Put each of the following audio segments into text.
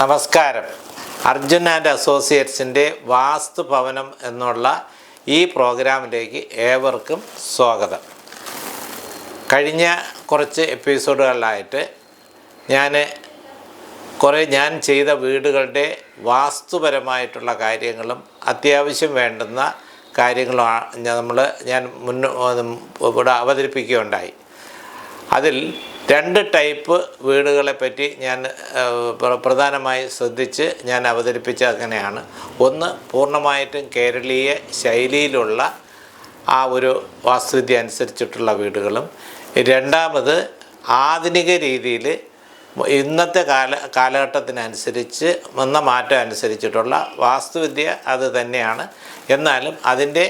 നമസ്കാരം. അർജുൻ ആൻഡ് അസോസിയേറ്റ്സിന്റെ വാസ്തു ഭവനം എന്നുള്ള ഈ പ്രോഗ്രാമിലേക്ക് ഏവർക്കും സ്വാഗതം. കഴിഞ്ഞ കുറച്ച് എപ്പിസോഡുകളിലായിട്ട് ഞാൻ കുറേ ഞാൻ ചെയ്ത വീടുകളുടെ വാസ്തുപരമായിട്ടുള്ള കാര്യങ്ങളും അത്യാവശ്യം വേണ്ടുന്ന കാര്യങ്ങളും നമ്മൾ ഞാൻ മുന്നോ ഇവിടെ അവതരിപ്പിക്കുകയുണ്ടായി. അതിൽ രണ്ട് ടൈപ്പ് വീടുകളെ പറ്റി ഞാൻ പ്രധാനമായി ശ്രദ്ധിച്ച് ഞാൻ അവതരിപ്പിച്ച അങ്ങനെയാണ്. ഒന്ന് പൂർണമായിട്ടും കേരളീയ ശൈലിയിലുള്ള ആ ഒരു വാസ്തുവിദ്യ അനുസരിച്ചിട്ടുള്ള വീടുകളും. രണ്ടാമത് ആധുനിക രീതിയിൽ ഇന്നത്തെ കാല കാലഘട്ടത്തിനനുസരിച്ച് വന്ന മാറ്റം അനുസരിച്ചിട്ടുള്ള വാസ്തുവിദ്യ അത് തന്നെയാണ്. എന്നാലും അതിന്റെ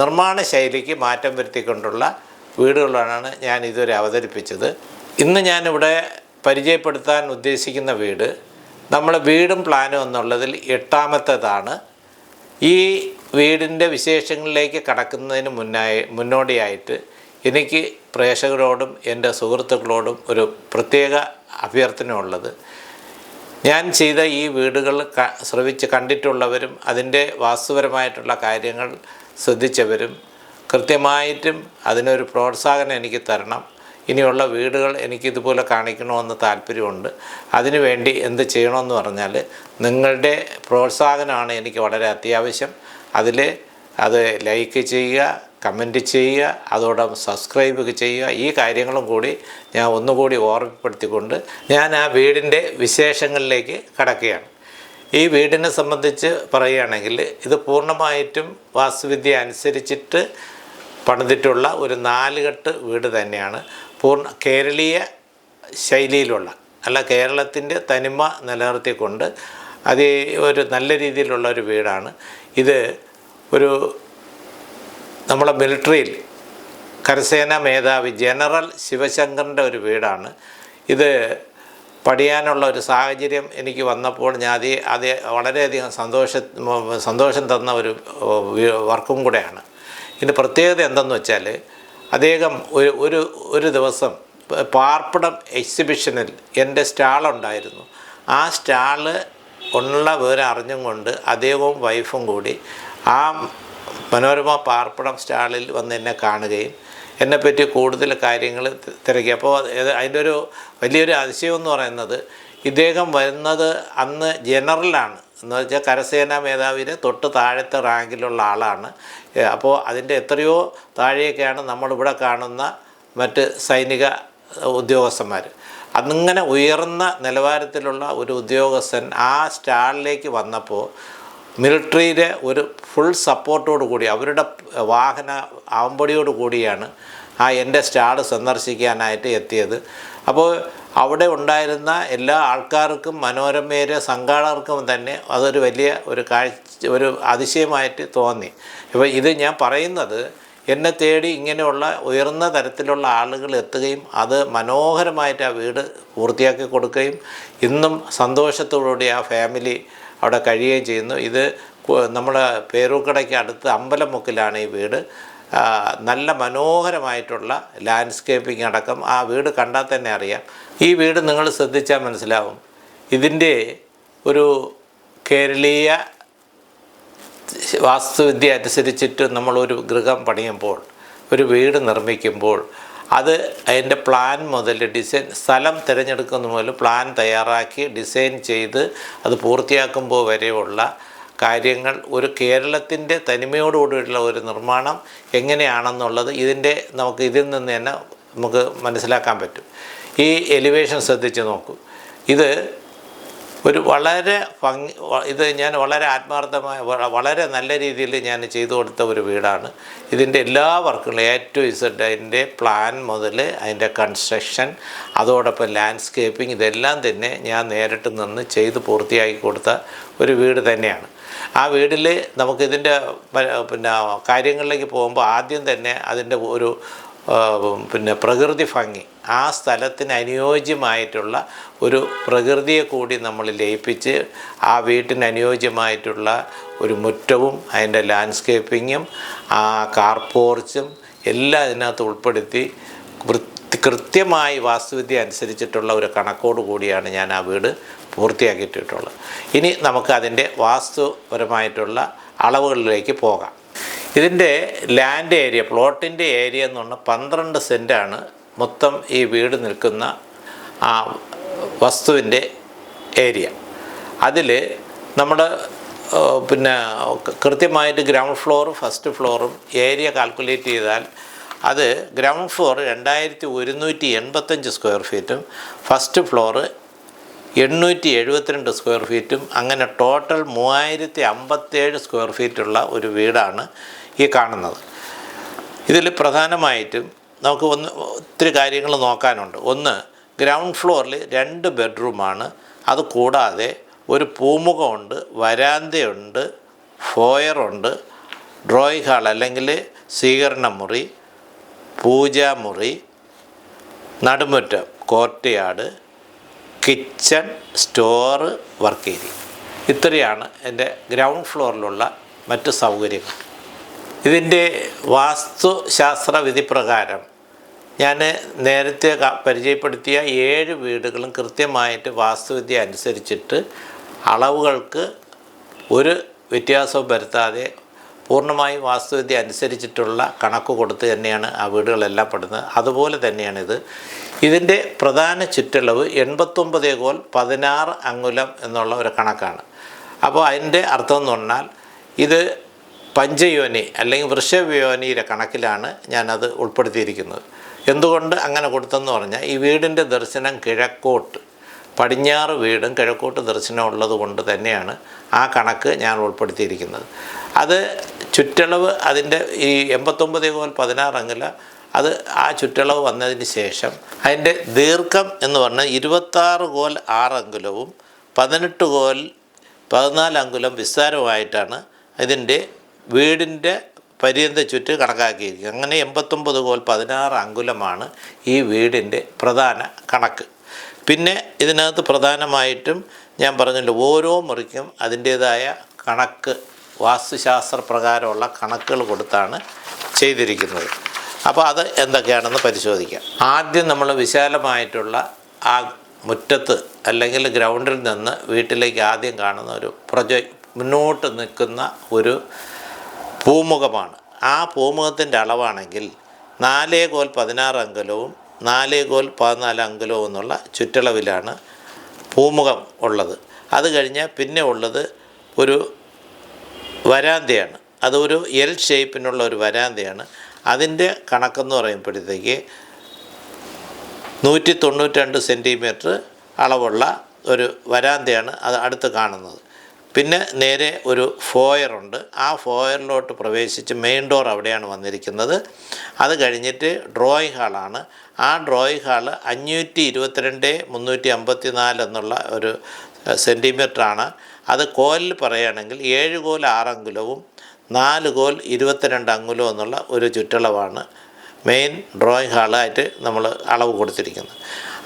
നിർമ്മാണ ശൈലിക്ക് മാറ്റം വരുത്തിക്കൊണ്ടുള്ള വീടുകളാണ് ഞാൻ ഇതുവരെ അവതരിപ്പിച്ചത്. ഇന്ന് ഞാനിവിടെ പരിചയപ്പെടുത്താൻ ഉദ്ദേശിക്കുന്ന വീട് നമ്മൾ വീടും പ്ലാനും എന്നുള്ളതിൽ എട്ടാമത്തേതാണ്. ഈ വീടിന്റെ വിശേഷങ്ങളിലേക്ക് കടക്കുന്നതിന് മുന്നായി മുന്നോടിയായിട്ട് എനിക്ക് പ്രേക്ഷകരോടും എന്റെ സുഹൃത്തുക്കളോടും ഒരു പ്രത്യേക അഭ്യർത്ഥന ഉള്ളത്. ഞാൻ ചെയ്ത ഈ വീടുകൾ ശ്രവിച്ച് കണ്ടിട്ടുള്ളവരും അതിന്റെ വാസ്തുപരമായിട്ടുള്ള കാര്യങ്ങൾ ശ്രദ്ധിച്ചവരും കൃത്യമായിട്ടും അതിനൊരു പ്രോത്സാഹനം എനിക്ക് തരണം. ഇനിയുള്ള വീടുകൾ എനിക്കിതുപോലെ കാണിക്കണമെന്ന് താല്പര്യമുണ്ട്. അതിനുവേണ്ടി എന്ത് ചെയ്യണമെന്ന് പറഞ്ഞാൽ നിങ്ങളുടെ പ്രോത്സാഹനമാണ് എനിക്ക് വളരെ അത്യാവശ്യം. അതിൽ അത് ലൈക്ക് ചെയ്യുക കമന്റ് ചെയ്യുക അതോടൊപ്പം സബ്സ്ക്രൈബ് ചെയ്യുക ഈ കാര്യങ്ങളും കൂടി ഞാൻ ഒന്നുകൂടി ഓർമ്മപ്പെടുത്തിക്കൊണ്ട് ഞാൻ ആ വീടിന്റെ വിശേഷങ്ങളിലേക്ക് കടക്കുകയാണ്. ഈ വീടിനെ സംബന്ധിച്ച് പറയുകയാണെങ്കിൽ ഇത് പൂർണമായിട്ടും വാസ്തുവിദ്യ അനുസരിച്ചിട്ട് പണിതിട്ടുള്ള ഒരു നാലുകെട്ട് വീട് തന്നെയാണ്. പൂർണ കേരളീയ ശൈലിയിലുള്ള അല്ല കേരളത്തിന്റെ തനിമ നിലനിർത്തിക്കൊണ്ട് അത് ഒരു നല്ല രീതിയിലുള്ള ഒരു വീടാണ്. ഇത് ഒരു നമ്മളെ മിലിറ്ററിയിൽ കരസേന മേധാവി ജനറൽ ശിവശങ്കറിന്റെ ഒരു വീടാണ്. ഇത് പഠിയാനുള്ള ഒരു സാഹചര്യം എനിക്ക് വന്നപ്പോൾ ഞാൻ അത് അത് വളരെയധികം സന്തോഷ സന്തോഷം തന്ന ഒരു വർക്കും കൂടെയാണ്. ഇതിന്റെ പ്രത്യേകത എന്തെന്ന് വെച്ചാൽ അദ്ദേഹം ഒരു ഒരു ഒരു ദിവസം പാർപ്പിടം എക്സിബിഷനിൽ എന്റെ സ്റ്റാളുണ്ടായിരുന്നു. ആ സ്റ്റാൾ ഉള്ള വിവരം അറിഞ്ഞും കൊണ്ട് അദ്ദേഹവും വൈഫും കൂടി ആ മനോരമ പാർപ്പിടം സ്റ്റാളിൽ വന്ന് എന്നെ കാണുകയും എന്നെപ്പറ്റി കൂടുതൽ കാര്യങ്ങൾ തിരക്കി. അപ്പോൾ അതിന്റെ ഒരു വലിയൊരു അതിശയം എന്ന് പറയുന്നത് ഇദ്ദേഹം വരുന്നത് അന്ന് ജനറലാണ്. എന്ന് വെച്ചാൽ കരസേനാ മേധാവിന് തൊട്ട് താഴത്തെ റാങ്കിലുള്ള ആളാണ്. അപ്പോൾ അതിന്റെ എത്രയോ താഴെയൊക്കെയാണ് നമ്മളിവിടെ കാണുന്ന മറ്റ് സൈനിക ഉദ്യോഗസ്ഥന്മാർ അങ്ങനെ ഉയർന്ന നിലവാരത്തിലുള്ള ഒരു ഉദ്യോഗസ്ഥൻ ആ സ്റ്റാളിലേക്ക് വന്നപ്പോൾ മിലിറ്ററിയിലെ ഒരു ഫുൾ സപ്പോർട്ടോട് കൂടി അവരുടെ വാഹന ആമ്പടിയോട് കൂടിയാണ് ആ എന്റെ സ്റ്റാൾ സന്ദർശിക്കാനായിട്ട് എത്തിയത്. അപ്പോൾ അവിടെ ഉണ്ടായിരുന്ന എല്ലാ ആൾക്കാർക്കും മനോരമയിലെ സംഘാടകർക്കും തന്നെ അതൊരു വലിയ ഒരു കാഴ്ച ഒരു അതിശയമായിട്ട് തോന്നി. ഇപ്പോൾ ഇത് ഞാൻ പറയുന്നത് എന്നെ തേടി ഇങ്ങനെയുള്ള ഉയർന്ന തരത്തിലുള്ള ആളുകൾ എത്തുകയും അത് മനോഹരമായിട്ട് ആ വീട് പൂർത്തിയാക്കി കൊടുക്കുകയും ഇന്നും സന്തോഷത്തോടുകൂടി ആ ഫാമിലി അവിടെ കഴിയുകയും ചെയ്യുന്നു. ഇത് നമ്മുടെ പേരൂക്കടയ്ക്ക് അടുത്ത് അമ്പലമുക്കിലാണ് ഈ വീട്. നല്ല മനോഹരമായിട്ടുള്ള ലാൻഡ്സ്കേപ്പിംഗ് അടക്കം ആ വീട് കണ്ടാൽ തന്നെ അറിയാം. ഈ വീട് നിങ്ങൾ ശ്രദ്ധിച്ചാൽ മനസ്സിലാവും. ഇതിന്റെ ഒരു കേരളീയ വാസ്തുവിദ്യ അനുസരിച്ചിട്ട് നമ്മളൊരു ഗൃഹം പണിയുമ്പോൾ ഒരു വീട് നിർമ്മിക്കുമ്പോൾ അത് അതിന്റെ പ്ലാൻ മുതൽ ഡിസൈൻ സ്ഥലം തിരഞ്ഞെടുക്കുന്ന മുതൽ പ്ലാൻ തയ്യാറാക്കി ഡിസൈൻ ചെയ്ത് അത് പൂർത്തിയാക്കുമ്പോൾ വരെയുള്ള കാര്യങ്ങൾ ഒരു കേരളത്തിന്റെ തനിമയോടുകൂടിയുള്ള ഒരു നിർമ്മാണം എങ്ങനെയാണെന്നുള്ളത് ഇതിന്റെ നമുക്ക് ഇതിൽ നിന്ന് തന്നെ നമുക്ക് മനസ്സിലാക്കാൻ പറ്റും. ഈ എലിവേഷൻ ശ്രദ്ധിച്ച് നോക്കൂ. ഇത് ഒരു വളരെ ഭംഗി ഇത് ഞാൻ വളരെ ആത്മാർത്ഥമായ വളരെ നല്ല രീതിയിൽ ഞാൻ ചെയ്തു കൊടുത്ത ഒരു വീടാണ്. ഇതിന്റെ എല്ലാ വർക്കുകളും എ ടു ഇസഡ് അതിന്റെ പ്ലാൻ മുതൽ അതിന്റെ കൺസ്ട്രക്ഷൻ അതോടൊപ്പം ലാൻഡ്സ്കേപ്പിംഗ് ഇതെല്ലാം തന്നെ ഞാൻ നേരിട്ട് നിന്ന് ചെയ്ത് പൂർത്തിയാക്കി കൊടുത്ത ഒരു വീട് തന്നെയാണ്. ആ വീട്ടിൽ നമുക്കിതിന്റെ പിന്നെ കാര്യങ്ങളിലേക്ക് പോകുമ്പോൾ ആദ്യം തന്നെ അതിന്റെ ഒരു പിന്നെ പ്രകൃതി ഭംഗി ആ സ്ഥലത്തിന് അനുയോജ്യമായിട്ടുള്ള ഒരു പ്രകൃതിയെ കൂടി നമ്മൾ ലയിപ്പിച്ച് ആ വീട്ടിന് അനുയോജ്യമായിട്ടുള്ള ഒരു മുറ്റവും അതിന്റെ ലാൻഡ്സ്കേപ്പിങ്ങും ആ കാർപോർച്ചും എല്ലാം അതിനകത്ത് ഉൾപ്പെടുത്തി കൃത്യമായി വാസ്തുവിദ്യ അനുസരിച്ചിട്ടുള്ള ഒരു കണക്കോട് കൂടിയാണ് ഞാൻ ആ വീട് പൂർത്തിയാക്കിയിട്ടുള്ളത് ഇനി നമുക്ക് അതിന്റെ വാസ്തുപരമായിട്ടുള്ള അളവുകളിലേക്ക് പോകാം. ഇതിന്റെ ലാൻഡ് ഏരിയ പ്ലോട്ടിന്റെ ഏരിയ എന്ന് പറഞ്ഞാൽ പന്ത്രണ്ട് സെന്റാണ് മൊത്തം ഈ വീട് നിൽക്കുന്ന ആ വസ്തുവിന്റെ ഏരിയ അതിൽ നമ്മുടെ പിന്നെ കൃത്യമായിട്ട് ഗ്രൗണ്ട് ഫ്ലോറും ഫസ്റ്റ് ഫ്ലോറും ഏരിയ കാൽക്കുലേറ്റ് ചെയ്താൽ അത് ഗ്രൗണ്ട് ഫ്ലോർ രണ്ടായിരത്തി ഒരുന്നൂറ്റി എൺപത്തഞ്ച് സ്ക്വയർ ഫീറ്റും ഫസ്റ്റ് ഫ്ലോറ് എണ്ണൂറ്റി എഴുപത്തിരണ്ട് സ്ക്വയർ ഫീറ്റും അങ്ങനെ ടോട്ടൽ മൂവായിരത്തി അമ്പത്തേഴ് സ്ക്വയർ ഫീറ്റുള്ള ഒരു വീടാണ് ഈ കാണുന്നത്. ഇതിൽ പ്രധാനമായിട്ടും നമുക്ക് ഒന്ന് ഒത്തിരി കാര്യങ്ങൾ നോക്കാനുണ്ട്. ഒന്ന് ഗ്രൗണ്ട് ഫ്ലോറിൽ രണ്ട് ബെഡ്റൂമാണ്. അത് കൂടാതെ ഒരു പൂമുഖമുണ്ട് വരാന്തയുണ്ട് ഫോയറുണ്ട് ഡ്രോയിങ് ഹാൾ അല്ലെങ്കിൽ സ്വീകരണ മുറി പൂജാമുറി നടുമുറ്റം courtyard kitchen store work area. ഇത്രയാണ് എന്റെ ഗ്രൗണ്ട് ഫ്ലോറിലുള്ള മറ്റ് സൗകര്യങ്ങൾ. ഇതിന്റെ വാസ്തുശാസ്ത്ര വിധി പ്രകാരം ഞാൻ നേരത്തെ പരിചയപ്പെടുത്തിയ ഏഴ് വീടുകളും കൃത്യമായിട്ട് വാസ്തുവിദ്യ അനുസരിച്ചിട്ട് അളവുകൾക്ക് ഒരു വ്യത്യാസവും വരുത്താതെ പൂർണമായും വാസ്തുവിദ്യ അനുസരിച്ചിട്ടുള്ള കണക്ക് കൊടുത്ത് തന്നെയാണ് ആ വീടുകളെല്ലാം പെടുന്നത്. അതുപോലെ തന്നെയാണിത് ഇതിന്റെ പ്രധാന ചുറ്റളവ് എൺപത്തൊമ്പത് കോൽ പതിനാറ് അങ്കുലം എന്നുള്ള ഒരു കണക്കാണ്. അപ്പോൾ അതിന്റെ അർത്ഥം എന്ന് പറഞ്ഞാൽ ഇത് പഞ്ചയോനി അല്ലെങ്കിൽ വൃഷഭയോനിയുടെ കണക്കിലാണ് ഞാനത് ഉൾപ്പെടുത്തിയിരിക്കുന്നത്. എന്തുകൊണ്ട് അങ്ങനെ കൊടുത്തെന്ന് പറഞ്ഞാൽ ഈ വീടിന്റെ ദർശനം കിഴക്കോട്ട് പടിഞ്ഞാറ് വീടും കിഴക്കോട്ട് ദർശനം ഉള്ളത് കൊണ്ട് തന്നെയാണ് ആ കണക്ക് ഞാൻ ഉൾപ്പെടുത്തിയിരിക്കുന്നത്. അത് ചുറ്റളവ് അതിന്റെ ഈ എൺപത്തൊമ്പത് കോൽ പതിനാറ് അങ്ങില അത് ആ ചുറ്റളവ് വന്നതിന് ശേഷം അതിന്റെ ദീർഘം എന്ന് പറഞ്ഞാൽ ഇരുപത്താറ് കോൽ ആറ് അങ്കുലവും പതിനെട്ട് കോൽ പതിനാല് അങ്കുലം വിസ്താരമായിട്ടാണ് ഇതിന്റെ വീടിന്റെ പര്യന്ത ചുറ്റ് കണക്കാക്കിയിരിക്കുക അങ്ങനെ എൺപത്തൊമ്പത് കോൽ പതിനാറ് അങ്കുലമാണ് ഈ വീടിന്റെ പ്രധാന കണക്ക്. പിന്നെ ഇതിനകത്ത് പ്രധാനമായിട്ടും ഞാൻ പറഞ്ഞല്ലോ ഓരോ മുറിക്കും അതിന്റേതായ കണക്ക് വാസ്തുശാസ്ത്ര പ്രകാരമുള്ള കണക്കുകൾ കൊടുത്താണ് ചെയ്തിരിക്കുന്നത്. അപ്പോൾ അത് എന്തൊക്കെയാണെന്ന് പരിശോധിക്കാം. ആദ്യം നമ്മൾ വിശാലമായിട്ടുള്ള ആ മുറ്റത്ത് അല്ലെങ്കിൽ ഗ്രൗണ്ടിൽ നിന്ന് വീട്ടിലേക്ക് ആദ്യം കാണുന്ന ഒരു പ്രൊജ മുന്നോട്ട് നിൽക്കുന്ന ഒരു പൂമുഖമാണ്. ആ പൂമുഖത്തിന്റെ അളവാണെങ്കിൽ നാലേ കോൽ പതിനാറ് അങ്കലവും നാലേ കോൽ പതിനാല് അങ്കലവും എന്നുള്ള ചുറ്റളവിലാണ് പൂമുഖം ഉള്ളത്. അത് കഴിഞ്ഞാൽ പിന്നെ ഉള്ളത് ഒരു വരാന്തയാണ്. അതൊരു എൽ ഷേപ്പിനുള്ള ഒരു വരാന്തയാണ്. അതിന്റെ കണക്കെന്ന് പറയുമ്പോഴത്തേക്ക് നൂറ്റി തൊണ്ണൂറ്റി സെന്റിമീറ്റർ അളവുള്ള ഒരു വരാന്തയാണ് അത് അടുത്ത് കാണുന്നത്. പിന്നെ നേരെ ഒരു ഫോയറുണ്ട് ആ ഫോയറിലോട്ട് പ്രവേശിച്ച് മെയിൻ ഡോർ അവിടെയാണ് വന്നിരിക്കുന്നത്. അത് കഴിഞ്ഞിട്ട് ഡ്രോയിങ് ഹാളാണ് ആ ഡ്രോയിങ് ഹാൾ അഞ്ഞൂറ്റി ഇരുപത്തിരണ്ട് മുന്നൂറ്റി അമ്പത്തി നാല് എന്നുള്ള ഒരു സെന്റിമീറ്ററാണ്. അത് കോലിൽ പറയുകയാണെങ്കിൽ ഏഴ് കോൽ ആറങ്കുലവും നാല് കോൽ ഇരുപത്തിരണ്ട് അങ്കുലവും എന്നുള്ള ഒരു ചുറ്റളവാണ് മെയിൻ ഡ്രോയിങ് ഹാളായിട്ട് നമ്മൾ അളവ് കൊടുത്തിരിക്കുന്നത്.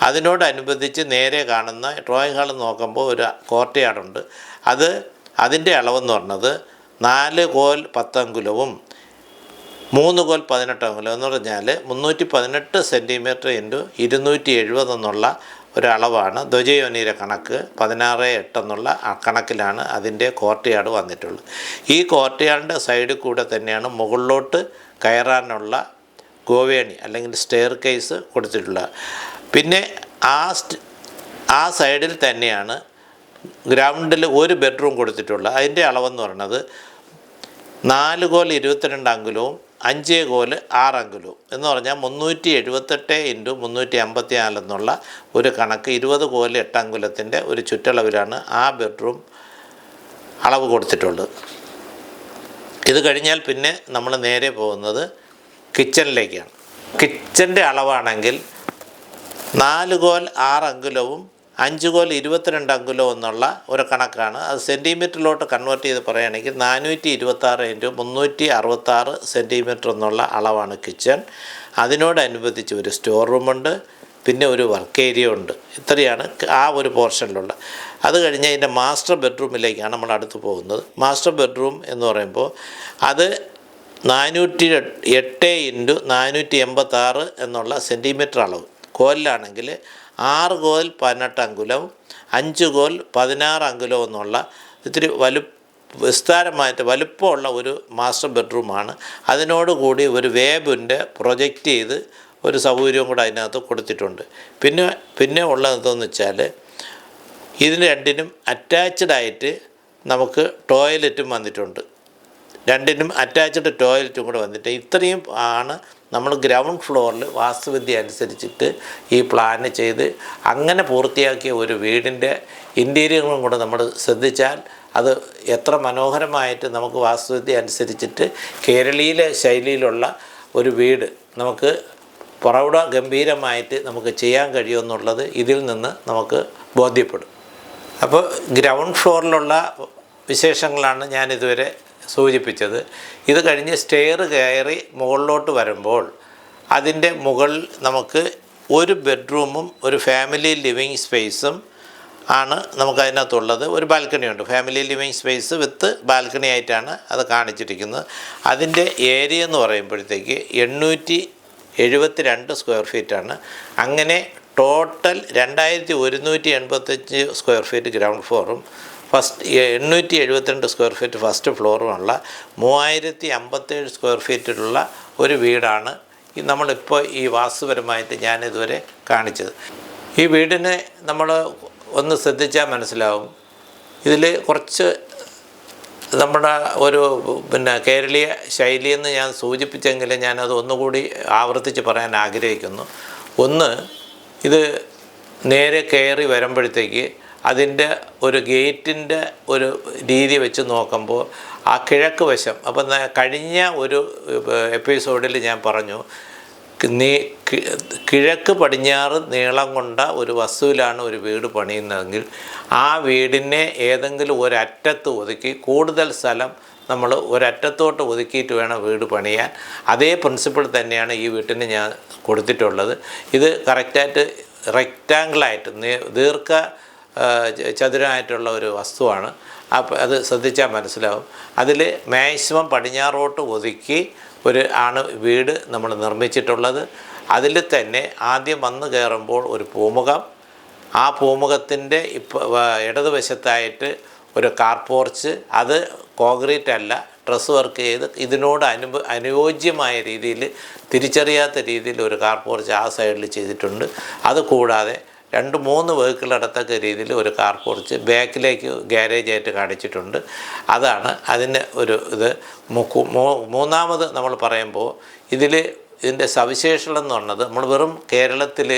അതിനോടനുബന്ധിച്ച് നേരെ കാണുന്ന ഡ്രോയിങ് ഹാൾ നോക്കുമ്പോൾ ഒരു കോർട്ട്യാർഡുണ്ട്. അത് അതിന്റെ അളവെന്ന് പറഞ്ഞത് നാല് കോൽ പത്തങ്കുലവും മൂന്ന് കോൽ പതിനെട്ട് അങ്കുലം എന്ന് പറഞ്ഞാൽ മുന്നൂറ്റി പതിനെട്ട് സെന്റിമീറ്റർ ഇന്റു ഇരുന്നൂറ്റി എഴുപത് എന്നുള്ള ഒരളവാണ്. ധ്വജയോനിയുടെ കണക്ക് പതിനാറ് എട്ടെന്നുള്ള കണക്കിലാണ് അതിന്റെ കോർട്ട്യാർഡ് വന്നിട്ടുള്ളത്. ഈ കോർട്ട്യാർഡിന്റെ സൈഡിൽ കൂടെ തന്നെയാണ് മുകളിലോട്ട് കയറാനുള്ള ഗോവേണി അല്ലെങ്കിൽ സ്റ്റെയർ കേസ് കൊടുത്തിട്ടുള്ളത്. പിന്നെ ആ ആ സൈഡിൽ തന്നെയാണ് ഗ്രൗണ്ടിൽ ഒരു ബെഡ്റൂം കൊടുത്തിട്ടുള്ളത്. അതിന്റെ അളവെന്ന് പറയുന്നത് നാല് കോൽ ഇരുപത്തിരണ്ട് അങ്കുലവും അഞ്ച് കോൽ ആറ് അങ്കുലവും എന്ന് പറഞ്ഞാൽ മുന്നൂറ്റി എഴുപത്തെട്ട് ഇന്റു മുന്നൂറ്റി അമ്പത്തി നാല് എന്നുള്ള ഒരു കണക്ക് ഇരുപത് കോൽ എട്ടങ്കുലത്തിന്റെ ഒരു ചുറ്റളവിലാണ് ആ ബെഡ്റൂം അളവ് കൊടുത്തിട്ടുള്ളത്. ഇത് കഴിഞ്ഞാൽ പിന്നെ നമ്മൾ നേരെ പോകുന്നത് കിച്ചണിലേക്കാണ്. കിച്ചന്റെ അളവാണെങ്കിൽ നാല് കോൽ ആറ് അങ്കുലവും അഞ്ച് കോൽ ഇരുപത്തിരണ്ട് അങ്കുലോ എന്നുള്ള ഒരു കണക്കാണ്. അത് സെന്റിമീറ്ററിലോട്ട് കൺവേർട്ട് ചെയ്ത് പറയുകയാണെങ്കിൽ നാനൂറ്റി ഇരുപത്താറ് ഇന്റു മുന്നൂറ്റി അറുപത്താറ് സെന്റിമീറ്റർ എന്നുള്ള അളവാണ് കിച്ചൺ. അതിനോടനുബന്ധിച്ച് ഒരു സ്റ്റോർ റൂമുണ്ട് പിന്നെ ഒരു വർക്ക് ഏരിയ ഉണ്ട്. ഇത്രയാണ് ആ ഒരു പോർഷനിലുള്ള അത് കഴിഞ്ഞ് അതിന്റെ മാസ്റ്റർ ബെഡ്റൂമിലേക്കാണ് നമ്മൾ അടുത്ത് പോകുന്നത്. മാസ്റ്റർ ബെഡ്റൂം എന്ന് പറയുമ്പോൾ അത് നാനൂറ്റി എട്ട് ഇന്റു നാനൂറ്റി എൺപത്താറ് എന്നുള്ള സെന്റിമീറ്റർ അളവ്. കോലിലാണെങ്കിൽ ആറ് കോൽ പതിനെട്ട് അങ്കുലവും അഞ്ച് കോൽ പതിനാറ് അങ്കുലവും എന്നുള്ള ഇത്തിരി വലു വിസ്താരമായിട്ട് വലുപ്പമുള്ള ഒരു മാസ്റ്റർ ബെഡ്റൂമാണ്. അതിനോടുകൂടി ഒരു വേബിന്റെ പ്രൊജക്റ്റ് ചെയ്ത് ഒരു സൗകര്യവും കൂടെ അതിനകത്ത് കൊടുത്തിട്ടുണ്ട്. പിന്നെ പിന്നെ ഉള്ള എന്തെന്ന് വെച്ചാൽ ഇതിന് രണ്ടിനും അറ്റാച്ച്ഡ് ആയിട്ട് നമുക്ക് ടോയ്ലറ്റും വന്നിട്ടുണ്ട്. രണ്ടിനും അറ്റാച്ച്ഡ് ടോയ്ലറ്റും കൂടെ വന്നിട്ട് ഇത്രയും ആണ് നമ്മൾ ഗ്രൗണ്ട് ഫ്ലോറിൽ വാസ്തുവിദ്യ അനുസരിച്ചിട്ട് ഈ പ്ലാൻ ചെയ്ത് അങ്ങനെ പൂർത്തിയാക്കിയ ഒരു വീടിന്റെ ഇന്റീരിയറും കൂടെ നമ്മൾ ശ്രദ്ധിച്ചാൽ അത് എത്ര മനോഹരമായിട്ട് നമുക്ക് വാസ്തുവിദ്യ അനുസരിച്ചിട്ട് കേരളീയ ശൈലിയിലുള്ള ഒരു വീട് നമുക്ക് പ്രൗഢ ഗംഭീരമായിട്ട് നമുക്ക് ചെയ്യാൻ കഴിയുമെന്നുള്ളത് ഇതിൽ നിന്ന് നമുക്ക് ബോധ്യപ്പെടും. അപ്പോൾ ഗ്രൗണ്ട് ഫ്ലോറിലുള്ള വിശേഷങ്ങളാണ് ഞാൻ ഇതുവരെ സൂചിപ്പിച്ചത്. ഇത് കഴിഞ്ഞ് സ്റ്റെയർ കയറി മുകളിലോട്ട് വരുമ്പോൾ അതിന്റെ മുകളിൽ നമുക്ക് ഒരു ബെഡ്റൂമും ഒരു ഫാമിലി ലിവിങ് സ്പേസും ആണ് നമുക്കതിനകത്തുള്ളത്. ഒരു ബാൽക്കണി ഉണ്ട്. Family living space with balcony ആയിട്ടാണ് അത് കാണിച്ചിരിക്കുന്നത്. അതിന്റെ ഏരിയ എന്ന് പറയുമ്പോഴത്തേക്ക് എണ്ണൂറ്റി എഴുപത്തി രണ്ട് സ്ക്വയർ ഫീറ്റാണ് അങ്ങനെ ടോട്ടൽ രണ്ടായിരത്തി ഒരുന്നൂറ്റി എൺപത്തഞ്ച് സ്ക്വയർ ഫീറ്റ് ഗ്രൗണ്ട് ഫ്ലോറും ഫസ്റ്റ് എണ്ണൂറ്റി എഴുപത്തിരണ്ട് സ്ക്വയർ ഫീറ്റ് ഫസ്റ്റ് ഫ്ലോറുമുള്ള മൂവായിരത്തി അമ്പത്തേഴ് സ്ക്വയർ ഫീറ്റിലുള്ള ഒരു വീടാണ് നമ്മളിപ്പോൾ ഈ വാസ്തുപരമായിട്ട് ഞാനിതുവരെ കാണിച്ചത്. ഈ വീടിനെ നമ്മൾ ഒന്ന് ശ്രദ്ധിച്ചാൽ മനസ്സിലാവും. ഇതിൽ കുറച്ച് നമ്മുടെ ഒരു പിന്നെ കേരളീയ ശൈലിയെന്ന് ഞാൻ സൂചിപ്പിച്ചെങ്കിലും ഞാനത് ഒന്നുകൂടി ആവർത്തിച്ച് പറയാൻ ആഗ്രഹിക്കുന്നു. ഒന്ന് ഇത് നേരെ കയറി വരുമ്പോഴത്തേക്ക് അതിന്റെ ഒരു ഗേറ്റിന്റെ ഒരു രീതി വെച്ച് നോക്കുമ്പോൾ ആ കിഴക്ക് വശം അപ്പം കഴിഞ്ഞ ഒരു എപ്പിസോഡിൽ ഞാൻ പറഞ്ഞു നീ കിഴക്ക് പടിഞ്ഞാറ് നീളം കൊണ്ട ഒരു വസ്തുവിലാണ് ഒരു വീട് പണിയുന്നതെങ്കിൽ ആ വീടിനെ ഏതെങ്കിലും ഒരറ്റത്ത് ഒതുക്കി കൂടുതൽ സ്ഥലം നമ്മൾ ഒരറ്റത്തോട്ട് ഒതുക്കിയിട്ട് വേണം വീട് പണിയാൻ. അതേ പ്രിൻസിപ്പിൾ തന്നെയാണ് ഈ വീട്ടിന് ഞാൻ കൊടുത്തിട്ടുള്ളത്. ഇത് കറക്റ്റായിട്ട് റെക്റ്റാങ്കിളായിട്ട് ദീർഘ ചതുരമായിട്ടുള്ള ഒരു വസ്തുവാണ്. അപ്പോൾ അത് ശ്രദ്ധിച്ചാൽ മനസ്സിലാവും. അതിൽ മാക്സിമം പടിഞ്ഞാറോട്ട് ഒതുക്കി ഒരു ആണ് വീട് നമ്മൾ നിർമ്മിച്ചിട്ടുള്ളത്. അതിൽ തന്നെ ആദ്യം വന്ന് കയറുമ്പോൾ ഒരു പൂമുഖം. ആ പൂമുഖത്തിന്റെ ഇപ്പോൾ ഇടതുവശത്തായിട്ട് ഒരു കാർ പോർച്ച്. അത് കോൺക്രീറ്റ് അല്ല ഡ്രസ് വർക്ക് ചെയ്ത് ഇതിനോട് അനു അനുയോജ്യമായ രീതിയിൽ തിരിച്ചറിയാത്ത രീതിയിൽ ഒരു കാർ പോർച്ച് ആ സൈഡിൽ ചെയ്തിട്ടുണ്ട്. അത് കൂടാതെ രണ്ട് മൂന്ന് വെഹിക്കിൾ അടത്തക്ക രീതിയിൽ ഒരു കാർ പോർച്ച് ബാക്കിലേക്ക് ഗ്യാരേജ് ആയിട്ട് കാണിച്ചിട്ടുണ്ട്. അതാണ് അതിന് ഒരു ഇത്. മൂന്നാമത് നമ്മൾ പറയുമ്പോൾ ഇതിൽ ഇതിന്റെ സവിശേഷത എന്ന് പറഞ്ഞത് നമ്മൾ വെറും കേരളത്തിൽ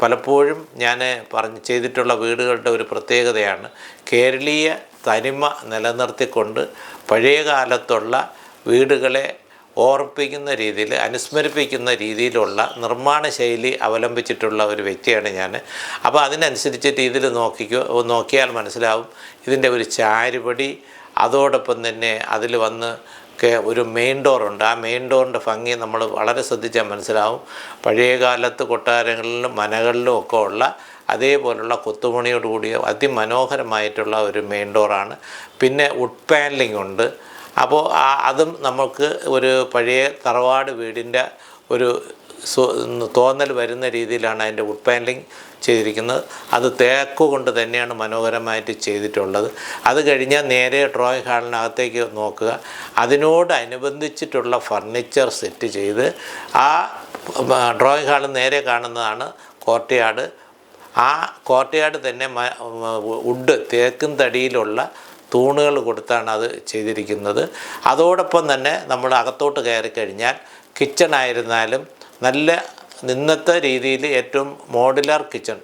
പലപ്പോഴും ഞാൻ പറഞ്ഞ് ചെയ്തിട്ടുള്ള വീടുകളുടെ ഒരു പ്രത്യേകതയാണ് കേരളീയ തനിമ നിലനിർത്തിക്കൊണ്ട് പഴയ കാലത്തുള്ള വീടുകളെ ഓർപ്പിക്കുന്ന രീതിയിൽ അനുസ്മരിപ്പിക്കുന്ന രീതിയിലുള്ള നിർമ്മാണ ശൈലി അവലംബിച്ചിട്ടുള്ള ഒരു വ്യക്തിയാണ് ഞാൻ. അപ്പോൾ അതിനനുസരിച്ചിട്ട് രീതിയിൽ നോക്കിക്കോ നോക്കിയാൽ മനസ്സിലാവും. ഇതിന്റെ ഒരു ചാരുപടി അതോടൊപ്പം തന്നെ അതിൽ വന്ന് ഒരു മെയിൻ ഡോറുണ്ട് ആ മെയിൻ ഡോറിന്റെ ഭംഗി നമ്മൾ വളരെ ശ്രദ്ധിച്ചാൽ മനസ്സിലാവും. പഴയ കാലത്ത് കൊട്ടാരങ്ങളിലും മനകളിലും ഒക്കെ ഉള്ള അതേപോലുള്ള കൊത്തുപണിയോട് കൂടിയ അതിമനോഹരമായിട്ടുള്ള ഒരു മെയിൻ ഡോറാണ്. പിന്നെ വുഡ് പാനലിംഗ് ഉണ്ട്. അപ്പോൾ അതും നമുക്ക് ഒരു പഴയ തറവാട് വീടിന്റെ ഒരു തോന്നൽ വരുന്ന രീതിയിലാണ് അതിന്റെ വുഡ് പാനലിംഗ് ചെയ്തിരിക്കുന്നത് അത് തേക്ക് കൊണ്ട് തന്നെയാണ് മനോഹരമായിട്ട് ചെയ്തിട്ടുള്ളത് അത് കഴിഞ്ഞാൽ നേരെ ഡ്രോയിങ് ഹാളിനകത്തേക്ക് നോക്കുക അതിനോടനുബന്ധിച്ചിട്ടുള്ള ഫർണിച്ചർ സെറ്റ് ചെയ്ത് ആ ഡ്രോയിങ് ഹാൾ നേരെ കാണുന്നതാണ് കോർട്ട്യാർഡ് ആ കോർട്ട്യാർഡ് തന്നെ വുഡ് തേക്കും തടിയിലുള്ള തൂണുകൾ കൊടുത്താണ് അത് ചെയ്തിരിക്കുന്നത്. അതോടൊപ്പം തന്നെ നമ്മൾ അകത്തോട്ട് കയറി കഴിഞ്ഞാൽ കിച്ചൺ ആയിരുന്നാലും നല്ല നിന്നത്തെ രീതിയിൽ ഏറ്റവും മോഡുലാർ കിച്ചൺ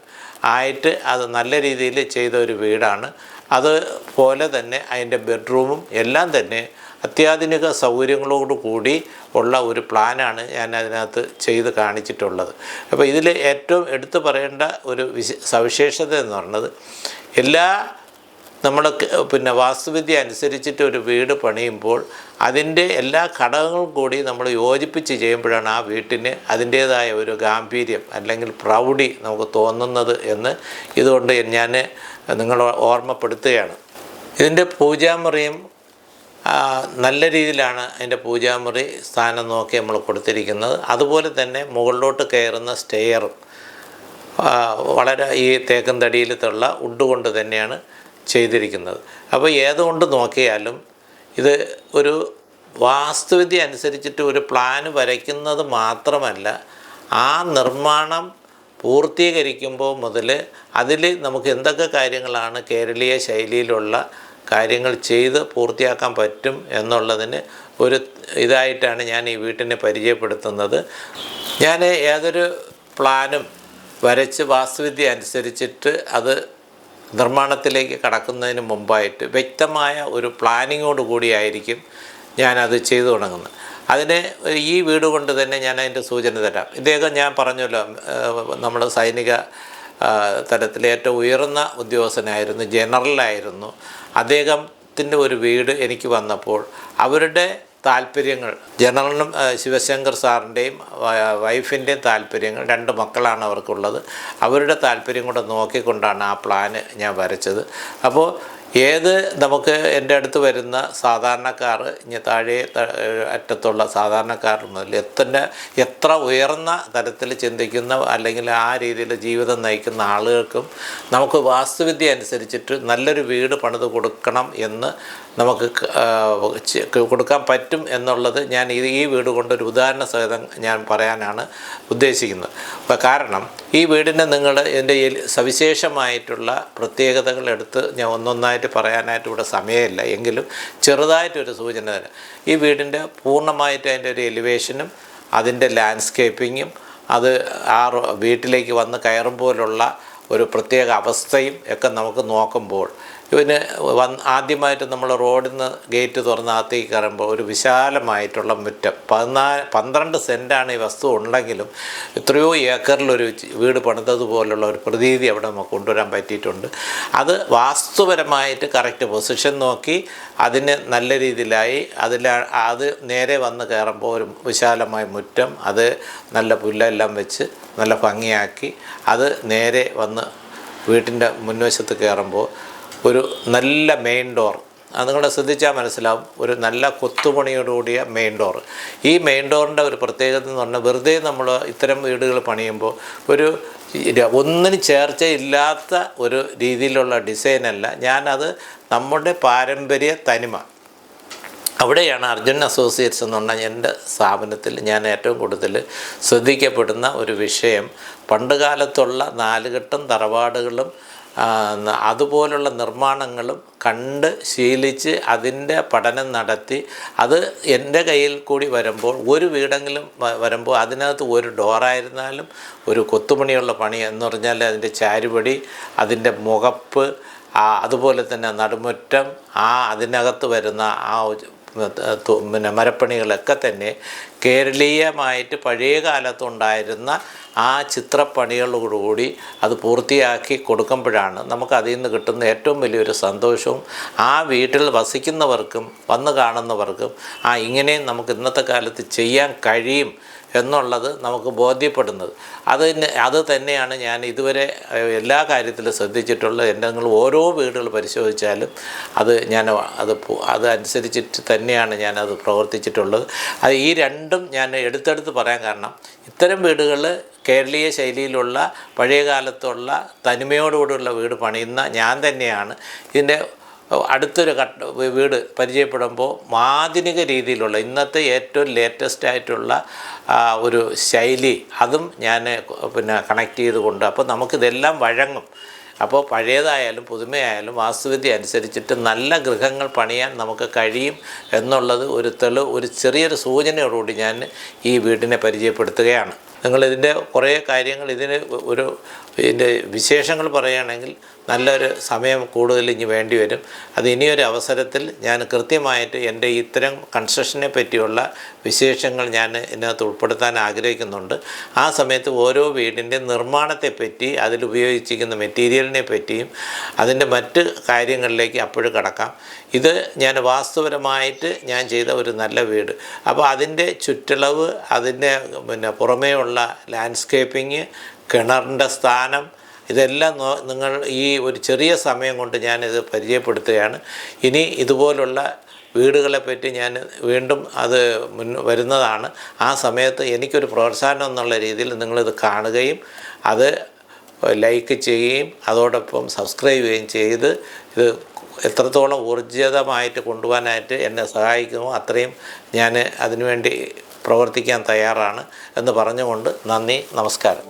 ആയിട്ട് അത് നല്ല രീതിയിൽ ചെയ്ത ഒരു വീടാണ്. അതുപോലെ തന്നെ അതിന്റെ ബെഡ്റൂമും എല്ലാം തന്നെ അത്യാധുനിക സൗകര്യങ്ങളോട് കൂടി ഉള്ള ഒരു പ്ലാനാണ് ഞാൻ അതിനകത്ത് ചെയ്ത് കാണിച്ചിട്ടുള്ളത്. അപ്പോൾ ഇതിൽ ഏറ്റവും എടുത്തു പറയേണ്ട ഒരു വിശ സവിശേഷത എന്ന് പറയുന്നത് എല്ലാ നമ്മൾ പിന്നെ വാസ്തുവിദ്യ അനുസരിച്ചിട്ട് ഒരു വീട് പണിയുമ്പോൾ അതിന്റെ എല്ലാ ഘടകങ്ങളും കൂടി നമ്മൾ യോജിപ്പിച്ച് ചെയ്യുമ്പോഴാണ് ആ വീട്ടിന് അതിന്റേതായ ഒരു ഗാംഭീര്യം അല്ലെങ്കിൽ പ്രൗഢി നമുക്ക് തോന്നുന്നത് എന്ന് ഇതുകൊണ്ട് ഞാൻ നിങ്ങൾ ഓർമ്മപ്പെടുത്തുകയാണ്. ഇതിന്റെ പൂജാമുറിയും നല്ല രീതിയിലാണ് അതിന്റെ പൂജാമുറി സ്ഥാനം നോക്കി നമ്മൾ കൊടുത്തിരിക്കുന്നത്. അതുപോലെ തന്നെ മുകളിലോട്ട് കയറുന്ന സ്റ്റെയറും വളരെ ഈ തേക്കും തടിയിലത്തുള്ള ഉഡ് കൊണ്ട് തന്നെയാണ് ചെയ്തിരിക്കുന്നത്. അപ്പോൾ ഏതുകൊണ്ട് നോക്കിയാലും ഇത് ഒരു വാസ്തുവിദ്യ അനുസരിച്ചിട്ട് ഒരു പ്ലാൻ വരയ്ക്കുന്നത് മാത്രമല്ല ആ നിർമ്മാണം പൂർത്തീകരിക്കുമ്പോൾ മുതൽ അതിൽ നമുക്ക് എന്തൊക്കെ കാര്യങ്ങളാണ് കേരളീയ ശൈലിയിലുള്ള കാര്യങ്ങൾ ചെയ്ത് പൂർത്തിയാക്കാൻ പറ്റും എന്നുള്ളതിന് ഒരു ഇതായിട്ടാണ് ഞാൻ ഈ വീട്ടിനെ പരിചയപ്പെടുത്തുന്നത്. ഞാൻ ഏതൊരു പ്ലാനും വരച്ച് വാസ്തുവിദ്യ അനുസരിച്ചിട്ട് അത് നിർമ്മാണത്തിലേക്ക് കടക്കുന്നതിന് മുമ്പായിട്ട് വ്യക്തമായ ഒരു പ്ലാനിങ്ങോട് കൂടിയായിരിക്കും ഞാനത് ചെയ്തു തുടങ്ങുന്നത്. അതിന് ഈ വീട് കൊണ്ട് തന്നെ ഞാൻ അതിന്റെ സൂചന തരാം. ഇദ്ദേഹം ഞാൻ പറഞ്ഞല്ലോ നമ്മൾ സൈനിക തലത്തിലെ ഏറ്റവും ഉയർന്ന ഉദ്യോഗസ്ഥനായിരുന്നു ജനറലായിരുന്നു. അദ്ദേഹത്തിന്റെ ഒരു വീട് എനിക്ക് വന്നപ്പോൾ അവരുടെ താല്പര്യങ്ങൾ. ജനറലിനും ശിവശങ്കർ സാറിന്റെയും വൈഫിന്റെയും താല്പര്യങ്ങൾ രണ്ട് മക്കളാണ് അവർക്കുള്ളത്. അവരുടെ താല്പര്യം കൂടെ നോക്കിക്കൊണ്ടാണ് ആ പ്ലാന് ഞാൻ വരച്ചത്. അപ്പോൾ ഏത് നമുക്ക് എന്റെ അടുത്ത് വരുന്ന സാധാരണക്കാർ ഇനി താഴെ അറ്റത്തുള്ള സാധാരണക്കാർ മുതൽ എത്ര എത്ര ഉയർന്ന തരത്തിൽ ചിന്തിക്കുന്ന അല്ലെങ്കിൽ ആ രീതിയിൽ ജീവിതം നയിക്കുന്ന ആളുകൾക്കും നമുക്ക് വാസ്തുവിദ്യ അനുസരിച്ചിട്ട് നല്ലൊരു വീട് പണിത് കൊടുക്കണം എന്ന് നമുക്ക് കൊടുക്കാൻ പറ്റും എന്നുള്ളത് ഞാൻ ഇത് ഈ വീട് കൊണ്ടൊരു ഉദാഹരണ സഹിതം ഞാൻ പറയാനാണ് ഉദ്ദേശിക്കുന്നത്. അപ്പോൾ കാരണം ഈ വീടിനെ നിങ്ങൾ ഇതിന്റെ സവിശേഷമായിട്ടുള്ള പ്രത്യേകതകൾ എടുത്ത് ഞാൻ ഒന്നൊന്നായിട്ട് പറയാനായിട്ട് ഇവിടെ സമയമില്ല. എങ്കിലും ചെറുതായിട്ടൊരു സൂചന തരാം. ഈ വീടിന്റെ പൂർണമായിട്ട് അതിന്റെ ഒരു എലിവേഷനും അതിന്റെ ലാൻഡ്സ്കേപ്പിങ്ങും അത് ആ വീട്ടിലേക്ക് വന്ന് കയറുമ്പോഴുള്ള ഒരു പ്രത്യേക അവസ്ഥയും ഒക്കെ നമുക്ക് നോക്കുമ്പോൾ ഇവന് വന്ന് ആദ്യമായിട്ട് നമ്മൾ റോഡിൽ നിന്ന് ഗേറ്റ് തുറന്ന് അകത്തേക്ക് കയറുമ്പോൾ ഒരു വിശാലമായിട്ടുള്ള മുറ്റം. പതിനാല് പന്ത്രണ്ട് സെന്റാണ് ഈ വസ്തു ഉണ്ടെങ്കിലും എത്രയോ ഏക്കറിലൊരു വീട് പണിതതുപോലുള്ള ഒരു പ്രതീതി അവിടെ നമുക്ക് കൊണ്ടുവരാൻ പറ്റിയിട്ടുണ്ട്. അത് വാസ്തുപരമായിട്ട് കറക്റ്റ് പൊസിഷൻ നോക്കി അതിന് നല്ല രീതിയിലായി അതിൽ അത് നേരെ വന്ന് കയറുമ്പോൾ ഒരു വിശാലമായ മുറ്റം അത് നല്ല പുല്ലെല്ലാം വെച്ച് നല്ല ഭംഗിയാക്കി അത് നേരെ വന്ന് വീട്ടിന്റെ മുൻവശത്ത് കയറുമ്പോൾ ഒരു നല്ല മെയിൻ ഡോർ അത് നിങ്ങൾ ശ്രദ്ധിച്ചാൽ മനസ്സിലാവും. ഒരു നല്ല കൊത്തുപണിയോടുകൂടിയ മെയിൻ ഡോർ ഈ മെയിൻ ഡോറിന്റെ ഒരു പ്രത്യേകത എന്ന് പറഞ്ഞാൽ വെറുതെ നമ്മൾ ഇത്തരം വീടുകൾ പണിയുമ്പോൾ ഒരു ഒന്നിനും ചേർച്ചയില്ലാത്ത ഒരു രീതിയിലുള്ള ഡിസൈനല്ല ഞാനത് നമ്മുടെ പാരമ്പര്യ തനിമ. അവിടെയാണ് അർജുൻ അസോസിയേറ്റ്സ് എന്ന് പറഞ്ഞാൽ എന്റെ സ്ഥാപനത്തിൽ ഞാൻ ഏറ്റവും കൂടുതൽ ശ്രദ്ധിക്കപ്പെടുന്ന ഒരു വിഷയം. പണ്ടുകാലത്തുള്ള നാലുകെട്ടും തറവാടുകളും അതുപോലുള്ള നിർമ്മാണങ്ങളും കണ്ട് ശീലിച്ച് അതിന്റെ പഠനം നടത്തി അത് എന്റെ കയ്യിൽ കൂടി വരുമ്പോൾ ഒരു വീടെങ്കിലും വരുമ്പോൾ അതിനകത്ത് ഒരു ഡോറായിരുന്നാലും ഒരു കൊത്തുപണിയുള്ള പണി എന്ന് പറഞ്ഞാൽ അതിന്റെ ചാരുപടി അതിന്റെ മുഖപ്പ് അതുപോലെ തന്നെ നടുമുറ്റം ആ അതിനകത്ത് വരുന്ന ആ പിന്നെ മരപ്പണികളൊക്കെ തന്നെ കേരളീയമായിട്ട് പഴയ കാലത്തുണ്ടായിരുന്ന ആ ചിത്രപ്പണികളോടുകൂടി അത് പൂർത്തിയാക്കി കൊടുക്കുമ്പോഴാണ് നമുക്ക് അതിൽ നിന്ന് കിട്ടുന്ന ഏറ്റവും വലിയൊരു സന്തോഷവും ആ വീട്ടിൽ വസിക്കുന്നവർക്കും വന്ന് കാണുന്നവർക്കും ആ ഇങ്ങനെയും നമുക്ക് ഇന്നത്തെ കാലത്ത് ചെയ്യാൻ കഴിയും എന്നുള്ളത് നമുക്ക് ബോധ്യപ്പെടുന്നത്. അത് അത് തന്നെയാണ് ഞാൻ ഇതുവരെ എല്ലാ കാര്യത്തിലും ശ്രദ്ധിച്ചിട്ടുള്ളത്. എന്റെ നിങ്ങൾ ഓരോ വീടുകൾ പരിശോധിച്ചാലും അത് ഞാൻ അത് അതനുസരിച്ചിട്ട് തന്നെയാണ് ഞാനത് പ്രവർത്തിച്ചിട്ടുള്ളത്. അത് ഈ രണ്ടും ഞാൻ എടുത്തെടുത്ത് പറയാൻ കാരണം ഇത്തരം വീടുകൾ കേരളീയ ശൈലിയിലുള്ള പഴയ കാലത്തുള്ള തനിമയോടുകൂടിയുള്ള വീട് പണിയുന്ന ഞാൻ തന്നെയാണ്. ഇതിന്റെ അടുത്തൊരു കട്ട വീട് പരിചയപ്പെടുമ്പോൾ ആധുനിക രീതിയിലുള്ള ഇന്നത്തെ ഏറ്റവും ലേറ്റസ്റ്റ് ആയിട്ടുള്ള ഒരു ശൈലി അതും ഞാൻ പിന്നെ കണക്ട് ചെയ്തുകൊണ്ട് അപ്പോൾ നമുക്കിതെല്ലാം വഴങ്ങും. അപ്പോൾ പഴയതായാലും പുതുമയായാലും വാസ്തുവിദ്യ അനുസരിച്ചിട്ട് നല്ല ഗൃഹങ്ങൾ പണിയാൻ നമുക്ക് കഴിയും എന്നുള്ളത് ഒരു തെളിവ് ഒരു ചെറിയൊരു സൂചനയോടുകൂടി ഞാൻ ഈ വീടിനെ പരിചയപ്പെടുത്തുകയാണ്. നിങ്ങളിതിന്റെ കുറേ കാര്യങ്ങൾ ഇതിന് ഒരു ഇതിന്റെ വിശേഷങ്ങൾ പറയുകയാണെങ്കിൽ നല്ലൊരു സമയം കൂടുതൽ ഇനി വേണ്ടി വരും. അത് ഇനിയൊരു അവസരത്തിൽ ഞാൻ കൃത്യമായിട്ട് എന്റെ ഇത്തരം കൺസ്ട്രക്ഷനെ പറ്റിയുള്ള വിശേഷങ്ങൾ ഞാൻ ഇതിനകത്ത് ഉൾപ്പെടുത്താൻ ആഗ്രഹിക്കുന്നുണ്ട്. ആ സമയത്ത് ഓരോ വീടിന്റെ നിർമ്മാണത്തെപ്പറ്റി അതിൽ ഉപയോഗിച്ചിരിക്കുന്ന മെറ്റീരിയലിനെ പറ്റിയും അതിന്റെ മറ്റ് കാര്യങ്ങളിലേക്ക് അപ്പോഴും കടക്കാം. ഇത് ഞാൻ വാസ്തുപരമായിട്ട് ഞാൻ ചെയ്ത ഒരു നല്ല വീട്. അപ്പോൾ അതിന്റെ ചുറ്റളവ് അതിന്റെ പിന്നെ പുറമേയുള്ള ലാൻഡ്സ്കേപ്പിങ് കിണറിന്റെ സ്ഥാനം ഇതെല്ലാം നിങ്ങൾ ഈ ഒരു ചെറിയ സമയം കൊണ്ട് ഞാനിത് പരിചയപ്പെടുത്തുകയാണ്. ഇനി ഇതുപോലുള്ള വീടുകളെ പറ്റി ഞാൻ വീണ്ടും അത് മുൻ വരുന്നതാണ്. ആ സമയത്ത് എനിക്കൊരു പ്രോത്സാഹനം എന്നുള്ള രീതിയിൽ നിങ്ങളിത് കാണുകയും അത് ലൈക്ക് ചെയ്യുകയും അതോടൊപ്പം സബ്സ്ക്രൈബ് ചെയ്യുകയും ചെയ്ത് ഇത് എത്രത്തോളം ഊർജിതമായിട്ട് കൊണ്ടുപോകാനായിട്ട് എന്നെ സഹായിക്കുമോ അത്രയും ഞാൻ അതിനുവേണ്ടി പ്രവർത്തിക്കാൻ തയ്യാറാണ് എന്ന് പറഞ്ഞുകൊണ്ട് നന്ദി നമസ്കാരം.